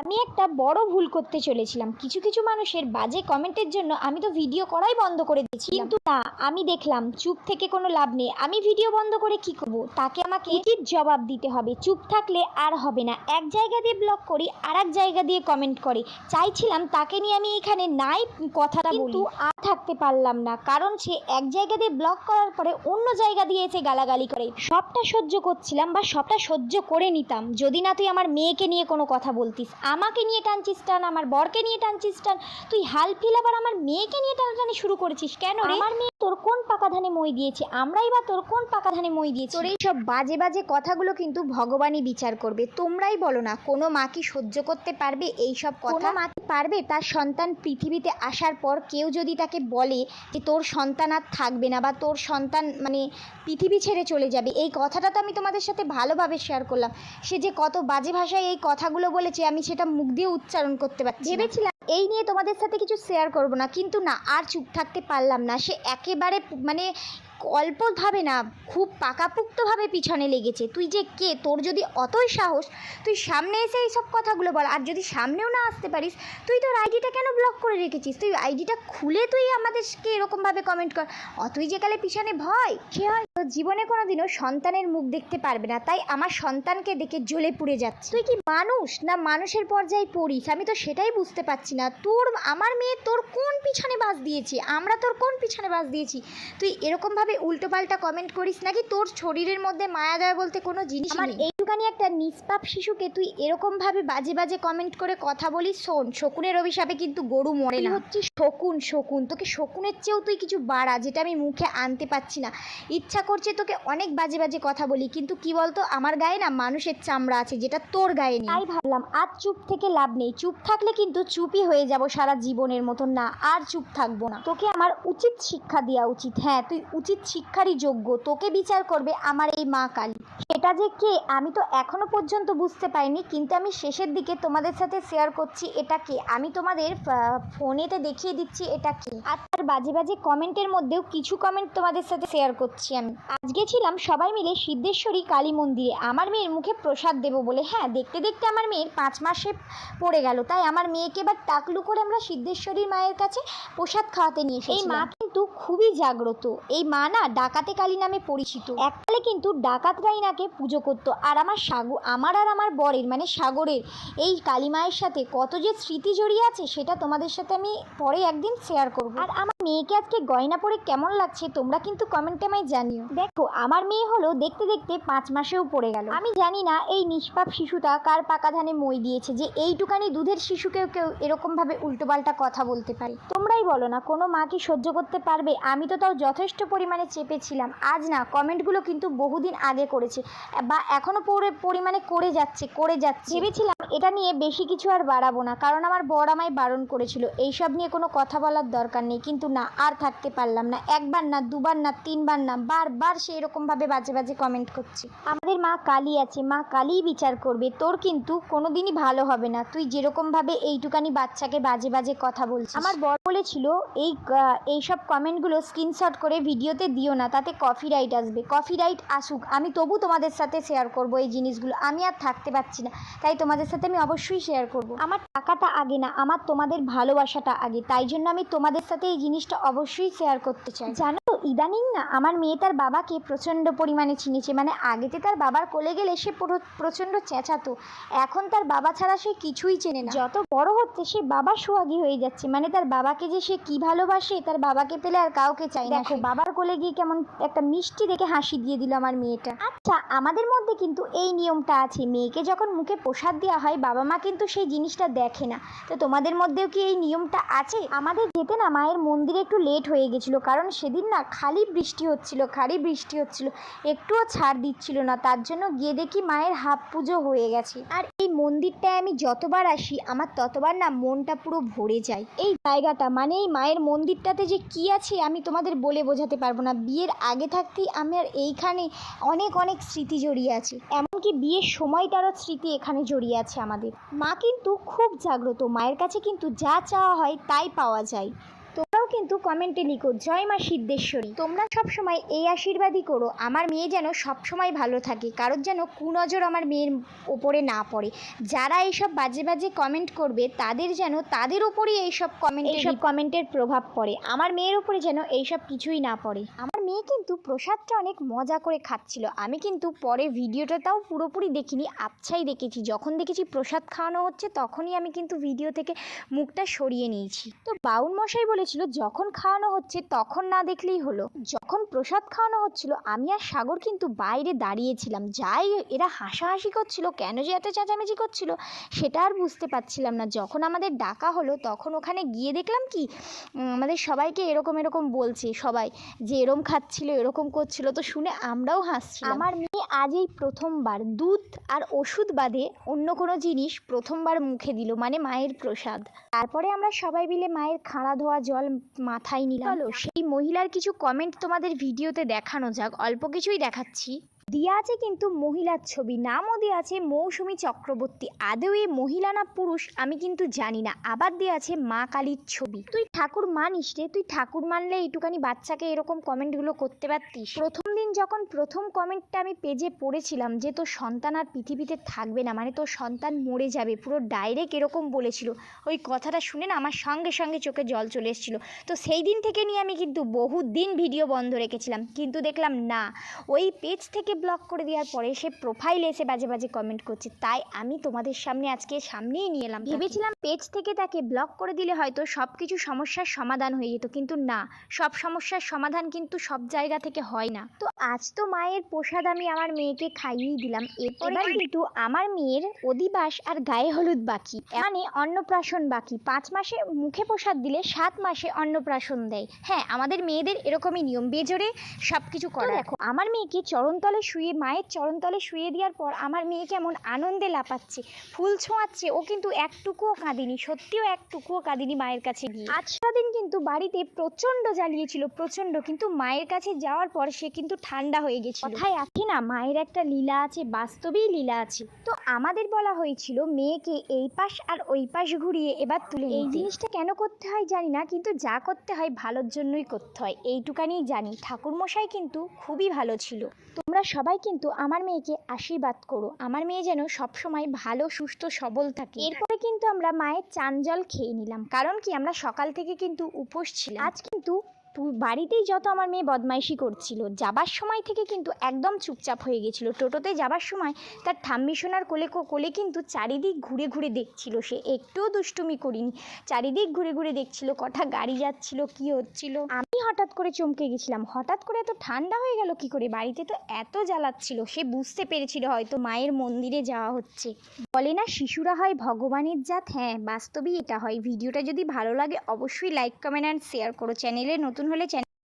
আমি একটা বড় ভুল করতে চলেছিলাম। কিছু কিছু মানুষের বাজে কমেন্টের জন্য আমি তো ভিডিও করাই বন্ধ করে দিয়েছি। কিন্তু না, আমি দেখলাম, চুপ থেকে কোনো লাভ নেই। আমি ভিডিও বন্ধ করে কি করব? তাকে আমাকে উচিত জবাব দিতে হবে। চুপ থাকলে আর হবে না। এক জায়গা দিয়ে ব্লক করি আর এক জায়গা দিয়ে কমেন্ট করে। চাইছিলাম তাকে নিয়ে আমি এখানে নাই কথাটা কিন্তু আর থাকতে পারলাম না। কারণ সে এক জায়গা দিয়ে ব্লক করার পরে অন্য জায়গা দিয়ে এসে গালাগালি করে। সবটা সহ্য করছিলাম বা সবটা সহ্য করে নিতাম। যদি না তুই আমার মেয়েকে নিয়ে কোনো কথা বলতিস আমাকে নিয়ে টানছিস টান আমার বরকে নিয়ে টানছিস টান তুই হাল ফিল আবার আমার মেয়েকে নিয়ে টানাটানি শুরু করেছিস কেন রে? আমার মেয়ে তোর কোন পাকা ধানে মই দিয়েছে? আমরাই বা তোর কোন পাকা ধানে মই দিয়েছি? তোর এই সব বাজে বাজে কথাগুলো কিন্তু ভগবানই বিচার করবে তোমরাই বলো না কোনো মা কি সহ্য করতে পারবে এই সব কথা? মা কি পারবে? তার সন্তান পৃথিবীতে আসার পর কেউ যদি তাকে বলে যে তোর সন্তান আর থাকবে না বা তোর সন্তান মানে পৃথিবী ছেড়ে চলে যাবে এই কথাটা তো আমি তোমাদের সাথে ভালোভাবে শেয়ার করলাম। সে যে কত বাজে ভাষায় এই কথাগুলো বলেছে আমি সেটা মুখ দিয়ে উচ্চারণ করতে পারছি ভেবেছিলাম এই নিয়ে তোমাদের সাথে কিছু শেয়ার করব না কিন্তু না আর চুপ থাকতে পারলাম না। সে একেবারে মানে অল্পভাবে না খুব পাকাপুক্তভাবে পিছনে লেগেছে। তুই যে কে? তোর যদি অতই সাহস তুই সামনে এসে এই সব কথাগুলো বল। আর যদি সামনেও না আসতে পারিস তুই তোর আইডিটা কেন ব্লক করে রেখেছিস? তুই আইডিটা খুলে তুই আমাদেরকে এরকমভাবে কমেন্ট কর। অতই যে কালে পিছনে ভয়? সে হয়তো জীবনে কোনোদিনও সন্তানের মুখ দেখতে পারবে না। তাই আমার সন্তানকে দেখে জ্বলে পুড়ে যাচ্ছে। তুই কি মানুষ না মানুষের পর্যায়ে পড়িস? আমি তো সেটাই বুঝতে পারছি না। তোর আমার মেয়ে তোর কোন পিছনে বাস দিয়েছি? আমরা তোর কোন পিছনে বাস দিয়েছি? তুই এরকমভাবে উল্টোপাল্টা কমেন্ট করিস নাকি? তোর শরীরের মধ্যে মায়া দেয় বলতে কোনো জিনিস আমার এইটুখানি একটা নিষ্পাপ শিশুকে তুই এরকমভাবে বাজে বাজে কমেন্ট করে কথা বলিস? শোন শকুনের অভিশাপে কিন্তু গরু মরে না। হচ্ছে শকুন শকুন। তোকে শকুনের চেয়েও তুই কিছু বাড়া যেটা আমি মুখে আনতে পারছি না। ইচ্ছা করছে তোকে অনেক বাজে বাজে কথা বলি কিন্তু কি বলতো? আমার গায়ে না মানুষের চামড়া আছে যেটা তোর গায়ে নেই। তাই ভাবলাম আর চুপ থেকে লাভ নেই। চুপ থাকলে কিন্তু চুপই হয়ে যাব সারা জীবনের মতন না আর চুপ থাকব না। তোকে আমার উচিত শিক্ষা দেওয়া উচিত। হ্যাঁ তুই উচিত শিক্ষারই যোগ্য। তোকে বিচার করবে আমার এই মা কালী। সেটা যে কে আমি তো এখনও পর্যন্ত বুঝতে পারিনি, কিন্তু আমি শেষের দিকে তোমাদের সাথে শেয়ার করছি এটা কে? আমি তোমাদের ফোনেতে দেখিয়ে দিচ্ছি এটা কে? আর তার বাজে বাজে কমেন্টের মধ্যেও কিছু কমেন্ট তোমাদের সাথে শেয়ার করছি আমি। আজকে ছিলাম সবাই মিলে সিদ্ধেশ্বরী কালী মন্দিরে। আমার মেয়ের মুখে প্রসাদ দেবো বলে। হ্যাঁ দেখতে দেখতে আমার মেয়ের পাঁচ মাসে পড়ে গেল। তাই আমার মেয়েকে এবার টাকলু করে আমরা সিদ্ধেশ্বরীর মায়ের কাছে প্রসাদ খাওয়াতে নিয়ে এই মা কিন্তু খুবই জাগ্রত। এই মা না ডাকাতে কালী নামে পরিচিত। এককালে কিন্তু ডাকাতরাই নাকে পুজো করতো। আর আমার সাগু, আমার আর আমার বরের মানে সাগরের এই কালী মায়ের সাথে কত যে স্মৃতি জড়িয়ে আছে, সেটা তোমাদের সাথে আমি পরে একদিন শেয়ার করব। আর আমার মেয়েকে আজকে গয়না পরে কেমন লাগছে তোমরা কিন্তু কমেন্টে আমায় জানিও। দেখো, আমার মেয়ে হলো দেখতে দেখতে পাঁচ মাসেও পড়ে গেল। আমি জানি না এই নিষ্পাপ শিশুটা কার পাকা ধানে মই দিয়েছে যে এইটুকানি দুধের শিশুকেও কেউ এরকমভাবে উল্টোপাল্টা কথা বলতে পারে। তোমরাই বলো না, কোনো মা কি সহ্য করতে পারবে? আমি তো তাও যথেষ্ট পরিমাণে চেপেছিলাম আজ না কমেন্টগুলো কিন্তু বহুদিন আগে করেছে, বা এখনও পরে পরিমাণে করে যাচ্ছে করে যাচ্ছে। ভেবেছিলাম এটা নিয়ে বেশি কিছু আর বাড়াবো না, কারণ আমার বড় আমায় বারণ করেছিল। এইসব নিয়ে কোনো কথা বলার দরকার নেই, কিন্তু না, আর থাকতে পারলাম না। একবার না, দুবার না, তিনবার না, বারবার সে এরকমভাবে বাজে বাজে কমেন্ট করছে। আমাদের মা কালী আছে, মা কালীই বিচার করবে। তোর কিন্তু কোনোদিনই ভালো হবে না। তুই যেরকমভাবে এইটুকানি বাচ্চাকে বাজে বাজে কথা বলছিস। আমার বর বলেছিল, এই এইসব কমেন্টগুলো স্ক্রিনশট করে ভিডিওতে দিও না, তাতে কফি রাইট আসবে। কফি রাইট আসুক। আমি তবু তোমাদের সাথে শেয়ার করব এই জিনিসগুলো। আমি আর থাকতে পারছি না। তাই তোমাদের সাথে আমি অবশ্যই শেয়ার করব। আমার টাকাটা আগে না, আমার তোমাদের ভালোবাসাটা আগে। তাই জন্য আমি তোমাদের সাথে এই জিনিসটা অবশ্যই শেয়ার করতে চাই। জানো ইদানিং না আমার মেয়ে তার বাবাকে প্রচণ্ড পরিমাণে চিনেছে মানে আগেতে তার বাবার কোলে গেলে সে প্রচণ্ড চেঁচাতো। এখন তার বাবা ছাড়া সে কিছুই চেনে না। যত বড় হচ্ছে সে বাবা সোহাগী হয়ে যাচ্ছে। মানে তার বাবাকে যে সে কি ভালোবাসে তার বাবাকে পেলে আর কাউকে চাই না। দেখো বাবার কোলে গিয়ে কেমন একটা মিষ্টি দেখে হাসি দিয়ে দিল আমার মেয়েটা। আচ্ছা আমাদের মধ্যে কিন্তু এই নিয়মটা আছে। মেয়েকে যখন মুখে প্রসাদ দেওয়া হয় বাবা মা কিন্তু সেই জিনিসটা দেখে না। তো তোমাদের মধ্যেও কি এই নিয়মটা আছে? আমাদের যেতে না মায়ের মন্দিরে একটু লেট হয়ে গেছিল। কারণ সেদিন না খালি বৃষ্টি হচ্ছিল, খালি বৃষ্টি হচ্ছিল। একটুও ছাড় দিচ্ছিল না, তার জন্য গিয়ে দেখি মায়ের হাফ পুজো হয়ে গেছে। আর এই মন্দিরটায় আমি যতবার আসি, আমার ততবার না মনটা পুরো ভরে যায়। এই জায়গাটা মানে এই মায়ের মন্দিরটাতে যে কি আছে, আমি তোমাদের বলে বোঝাতে পারব না। বিয়ের আগে থাকতেই আমার এইখানে অনেক অনেক স্মৃতি জড়িয়ে আছে। এমনকি বিয়ের সময়টারও স্মৃতি এখানে জড়িয়ে আছে আমাদের। মা কিন্তু খুব জাগ্রত, মায়ের কাছে কিন্তু যা চাওয়া হয় তাই পাওয়া যায়। তোমরাও কিন্তু কমেন্টে লিখো জয় মা সিদ্ধেশ্বরী। তোমরা সব সময় এই আশীর্বাদই করো আমার মেয়ে যেন সব সময় ভালো থাকে কারোর যেন কুনজর আমার মেয়ের ওপরে না পড়ে। যারা এইসব বাজে বাজে কমেন্ট করবে তাদের যেন তাদের ওপরেই এইসব কমেন্ট এইসব কমেন্টের প্রভাব পড়ে। আমার মেয়ের ওপরে যেন এইসব কিছুই না পড়ে। আমার মেয়ে কিন্তু প্রসাদটা অনেক মজা করে খাচ্ছিল। আমি কিন্তু পরে ভিডিওটাও পুরোপুরি দেখিনি, আবছাই দেখেছি। যখন দেখেছি প্রসাদ খাওয়ানো হচ্ছে, তখনই আমি কিন্তু ভিডিও থেকে মুখটা সরিয়ে নিয়েছি। তো বাউন মশাই বলেছিল, যখন খাওয়ানো হচ্ছে, তখন না দেখলেই হলো। যখন প্রসাদ খাওয়ানো হচ্ছিল, আমি আর সাগর কিন্তু বাইরে দাঁড়িয়েছিলাম। যাই এরা হাসাহাসি করছিল, কেন যে এত চেঁচামেচি করছিল, সেটা আর বুঝতে পারছিলাম না। যখন আমাদের ডাকা হলো, তখন ওখানে গিয়ে দেখলাম কি আমাদের সবাইকে এরকম এরকম বলছে সবাই, যে এরম খাচ্ছিল এরকম করছিল তো শুনে আমরাও হাসছি আমার মেয়ে আজ এই প্রথমবার দুধ আর ওষুধ বাদে অন্য কোনো জিনিস প্রথমবার মুখে দিল মানে মায়ের প্রসাদ। তারপরে আমরা সবাই মিলে মায়ের খাড়া ধোয়া জল মাথায় নিলাম। সেই মহিলার কিছু কমেন্ট তোমাদের ভিডিওতে দেখানো যাক। অল্প কিছুই দেখাচ্ছি। দিয়া আছে কিন্তু মহিলার ছবি, নামও দেওয়া আছে মৌসুমী চক্রবর্তী। আদৌ এই মহিলা না পুরুষ, আমি কিন্তু জানি না। আবার দেওয়া আছে মা কালীর ছবি। তুই ঠাকুর মানিস রে, তুই ঠাকুর মানলে এইটুকানি বাচ্চাকে এরকম কমেন্টগুলো করতে পারতিস? প্রথম দিন যখন প্রথম কমেন্টটা আমি পেজে পড়েছিলাম যে তোর সন্তান আর পৃথিবীতে থাকবে না মানে তোর সন্তান মরে যাবে, পুরো ডাইরেক্ট এরকম বলেছিল। ওই কথাটা শুনে না আমার সঙ্গে সঙ্গে চোখে জল চলে এসেছিল। তো সেই দিন থেকে নিয়ে আমি কিন্তু বহু দিন ভিডিও বন্ধ রেখেছিলাম, কিন্তু দেখলাম না। ওই পেজ থেকে ব্লক করে দেওয়ার পরে সে প্রোফাইলে এসে বাজে বাজে কমেন্ট করছে। তাই আমি তোমাদের সামনে আজকে সামনেই নিয়ে এলাম। ভেবেছিলাম পেজ থেকে তাকে ব্লক করে দিলে হয়তো সব কিছু সমস্যার সমাধান হয়ে যেত, কিন্তু না। সব সমস্যার সমাধান কিন্তু সব জায়গা থেকে হয় না। তো আজ তো মায়ের প্রসাদ আমি আমার মেয়েকে খাইয়েই দিলাম। এরপরে কিন্তু আমার মেয়ের অধিবাস আর গায়ে হলুদ বাকি। মানে অন্নপ্রাশন বাকি। পাঁচ মাসে মুখে প্রসাদ দিলে সাত মাসে অন্নপ্রাশন দেয়। হ্যাঁ আমাদের মেয়েদের এরকমই নিয়ম। বেজোরে সব কিছু করা। দেখো আমার মেয়েকে চরণতলে শুয়ে মায়ের চরণতলে শুয়ে দেওয়ার পর আমার মেয়ে কেমন আনন্দে লাপাচ্ছে ফুল ছোঁয়াচ্ছে। ও কিন্তু একটুকুও কাঁদিনি সত্যিও একটুকুও কাঁদিনি মায়ের কাছে গিয়ে। আজ সারাদিন কিন্তু বাড়িতে প্রচণ্ড জ্বালিয়েছিল প্রচণ্ড। কিন্তু মায়ের কাছে যাওয়ার পর সে কিন্তু ঠান্ডা হয়ে গেছিল। কথায় আছে না মায়ের একটা লীলা আছে বাস্তবেই লীলা আছে। তো আমাদের বলা হয়েছিল মেয়েকে এই পাশ আর ওই পাশ ঘুরিয়ে এবার তুলে এই জিনিসটা কেন করতে হয় জানি না কিন্তু যা করতে হয় ভালোর জন্যই করতে হয় এইটুকানি জানি। ঠাকুরমশাই কিন্তু খুবই ভালো ছিল। তোমরা সবাই কিন্তু আমার মেয়েকে আশীর্বাদ করো। আমার মেয়ে যেন সবসময় ভালো সুস্থ সবল থাকে। এরপরে কিন্তু আমরা মায়ের চান জল খেয়ে নিলাম। কারণ কি আমরা সকাল থেকে কিন্তু উপোস ছিলাম আজ কিন্তু বাড়িতেই যত আমার মেয়ে বদমাইশি করছিল, যাবার সময় থেকে কিন্তু একদম চুপচাপ হয়ে গেছিল। টোটোতে যাবার সময় তার ঠাম্মি সোনার কোলে কোলে কিন্তু চারিদিক ঘুরে ঘুরে দেখছিল। সে একটুও দুষ্টুমি করিনি। চারিদিক ঘুরে ঘুরে দেখছিল কটা গাড়ি যাচ্ছিল, কি হচ্ছিল। আমি হঠাৎ করে চমকে গেছিলাম। হঠাৎ করে এত ঠান্ডা হয়ে গেল কি করে? বাড়িতে তো এত জ্বালাচ্ছিল, সে বুঝতে পেরেছিল হয়তো মায়ের মন্দিরে যাওয়া হচ্ছে। বলে না, শিশুরা হয় ভগবানের জাত। হ্যাঁ বাস্তবেই এটা হয়। ভিডিওটা যদি ভালো লাগে, অবশ্যই লাইক, কমেন্ট, অ্যান্ড শেয়ার করো। চ্যানেলে নতুন হলে চ্যানেল